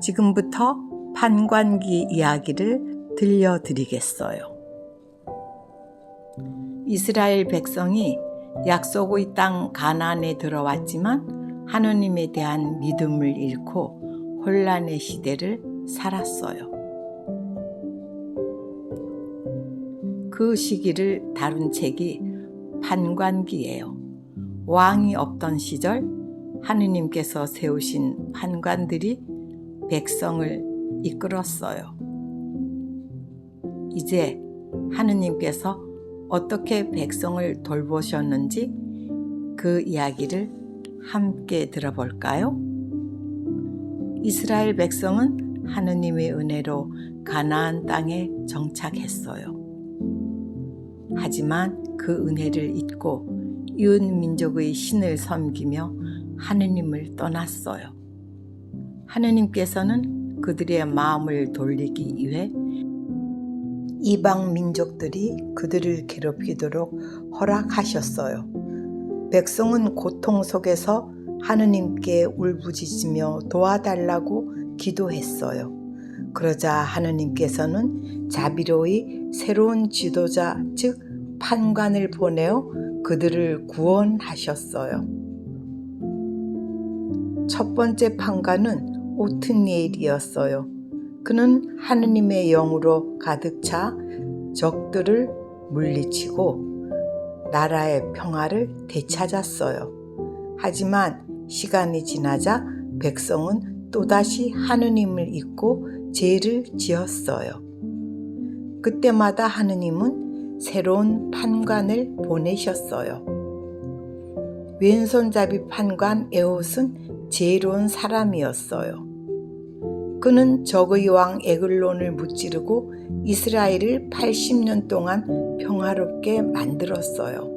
지금부터 판관기 이야기를 들려드리겠어요. 이스라엘 백성이 약속의 땅 가나안에 들어왔지만 하느님에 대한 믿음을 잃고 혼란의 시대를 살았어요. 그 시기를 다룬 책이 판관기예요. 왕이 없던 시절 하느님께서 세우신 판관들이 백성을 이끌었어요. 이제 하느님께서 어떻게 백성을 돌보셨는지 그 이야기를 함께 들어볼까요? 이스라엘 백성은 하느님의 은혜로 가나안 땅에 정착했어요. 하지만 그 은혜를 잊고 이웃 민족의 신을 섬기며 하느님을 떠났어요. 하느님께서는 그들의 마음을 돌리기 위해 이방 민족들이 그들을 괴롭히도록 허락하셨어요. 백성은 고통 속에서 하느님께 울부짖으며 도와달라고 기도했어요. 그러자 하느님께서는 자비로이 새로운 지도자, 즉 판관을 보내어 그들을 구원하셨어요. 첫 번째 판관은 오트니엘이었어요. 그는 하느님의 영으로 가득 차 적들을 물리치고 나라의 평화를 되찾았어요. 하지만 시간이 지나자 백성은 또다시 하느님을 잊고 죄를 지었어요. 그때마다 하느님은 새로운 판관을 보내셨어요. 왼손잡이 판관 에옷은 지혜로운 사람이었어요. 그는 적의 왕 에글론을 무찌르고 이스라엘을 80년 동안 평화롭게 만들었어요.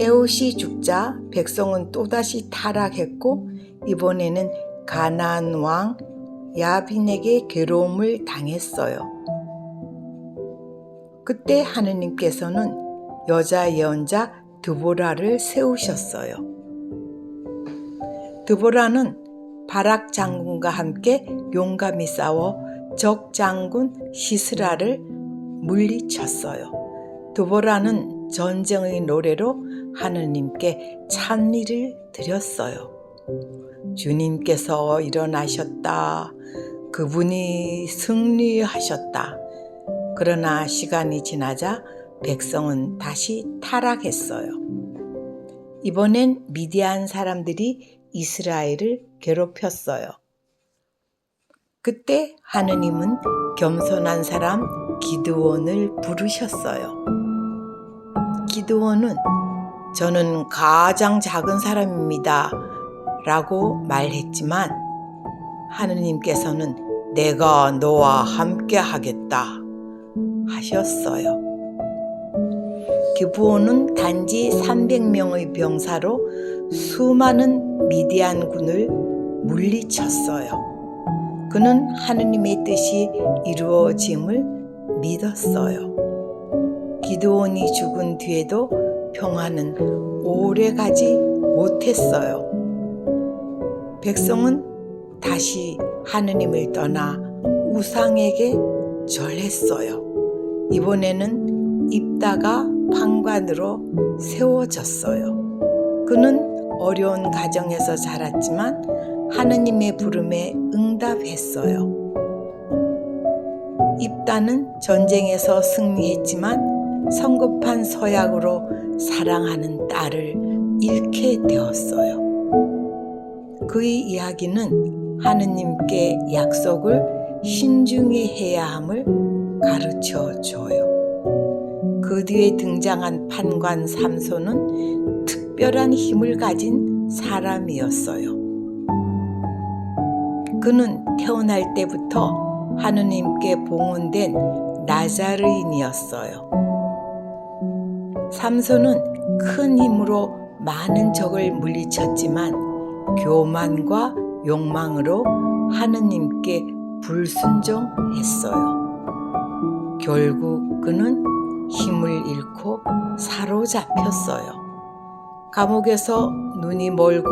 에옷이 죽자 백성은 또다시 타락했고 이번에는 가나안 왕 야빈에게 괴로움을 당했어요. 그때 하느님께서는 여자 예언자 드보라를 세우셨어요. 드보라는 바락 장군과 함께 용감히 싸워 적 장군 시스라를 물리쳤어요. 드보라는 전쟁의 노래로 하느님께 찬미를 드렸어요. 주님께서 일어나셨다. 그분이 승리하셨다. 그러나 시간이 지나자 백성은 다시 타락했어요. 이번엔 미디안 사람들이 이스라엘을 괴롭혔어요. 그때 하느님은 겸손한 사람 기드원을 부르셨어요. 기드원은 저는 가장 작은 사람입니다. 라고 말했지만 하느님께서는 내가 너와 함께 하겠다 하셨어요. 기부원은 단지 300명의 병사로 수많은 미디안군을 물리쳤어요. 그는 하느님의 뜻이 이루어짐을 믿었어요. 기도원이 죽은 뒤에도 평화는 오래 가지 못했어요. 백성은 다시 하느님을 떠나 우상에게 절했어요. 이번에는 입다가 판관으로 세워졌어요. 그는 어려운 가정에서 자랐지만 하느님의 부름에 응답했어요. 입다는 전쟁에서 승리했지만 성급한 서약으로 사랑하는 딸을 잃게 되었어요. 그의 이야기는 하느님께 약속을 신중히 해야 함을 가르쳐 줘요. 그 뒤에 등장한 판관 삼손은 특 별한 힘을 가진 사람이었어요. 그는 태어날 때부터 하느님께 봉헌된 나자르인이었어요. 삼손은 큰 힘으로 많은 적을 물리쳤지만 교만과 욕망으로 하느님께 불순종했어요. 결국 그는 힘을 잃고 사로잡혔어요. 감옥에서 눈이 멀고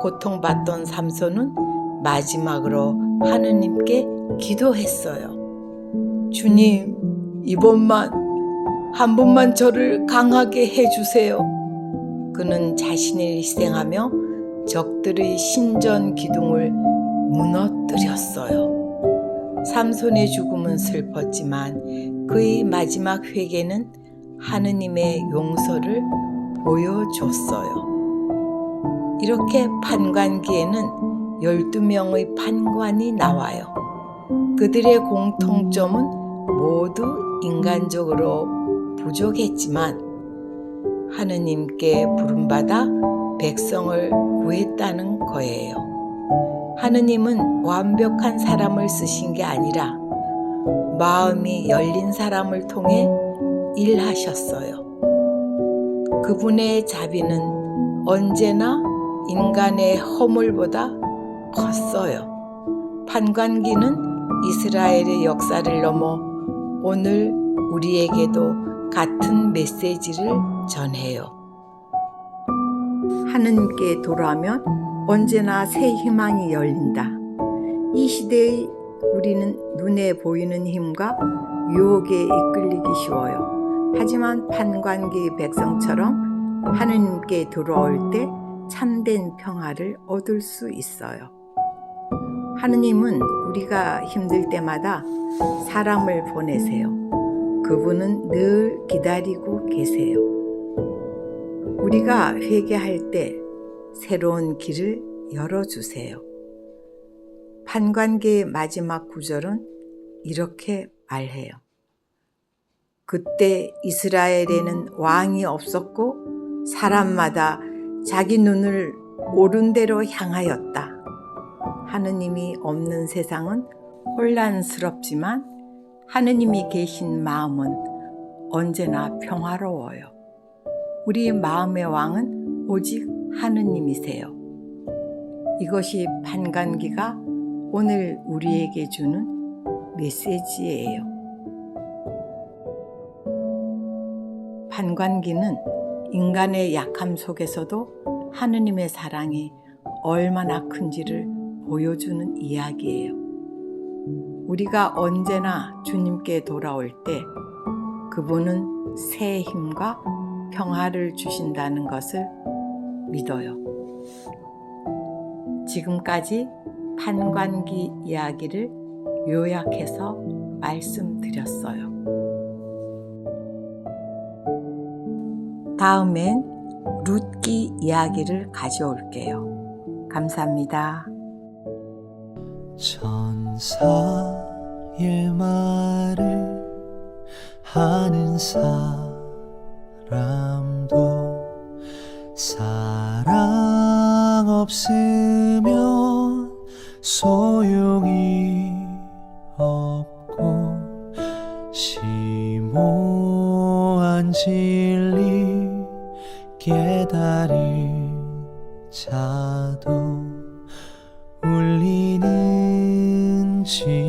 고통받던 삼손은 마지막으로 하느님께 기도했어요. 주님, 이번만 한 번만 저를 강하게 해주세요. 그는 자신을 희생하며 적들의 신전 기둥을 무너뜨렸어요. 삼손의 죽음은 슬펐지만 그의 마지막 회개는 하느님의 용서를 보여줬어요. 이렇게 판관기에는 12명의 판관이 나와요. 그들의 공통점은 모두 인간적으로 부족했지만 하느님께 부름받아 백성을 구했다는 거예요. 하느님은 완벽한 사람을 쓰신 게 아니라 마음이 열린 사람을 통해 일하셨어요. 그분의 자비는 언제나 인간의 허물보다 컸어요. 판관기는 이스라엘의 역사를 넘어 오늘 우리에게도 같은 메시지를 전해요. 하느님께 돌아오면 언제나 새 희망이 열린다. 이 시대의 우리는 눈에 보이는 힘과 유혹에 이끌리기 쉬워요. 하지만 판관기 백성처럼 하느님께 돌아올 때 참된 평화를 얻을 수 있어요. 하느님은 우리가 힘들 때마다 사람을 보내세요. 그분은 늘 기다리고 계세요. 우리가 회개할 때 새로운 길을 열어주세요. 판관계의 마지막 구절은 이렇게 말해요. 그때 이스라엘에는 왕이 없었고 사람마다 자기 눈을 옳은 대로 향하였다. 하느님이 없는 세상은 혼란스럽지만 하느님이 계신 마음은 언제나 평화로워요. 우리 마음의 왕은 오직 하느님이세요. 이것이 판관기가 오늘 우리에게 주는 메시지예요. 판관기는 인간의 약함 속에서도 하느님의 사랑이 얼마나 큰지를 보여주는 이야기예요. 우리가 언제나 주님께 돌아올 때 그분은 새 힘과 평화를 주신다는 것을 믿어요. 지금까지 판관기 이야기를 요약해서 말씀드렸어요. 다음엔 룻기 이야기를 가져올게요. 감사합니다. 천사의 말을 하는 사람도 사랑 없으면 소용이 없고 심오한 진리 깨달은 자도 울리는 진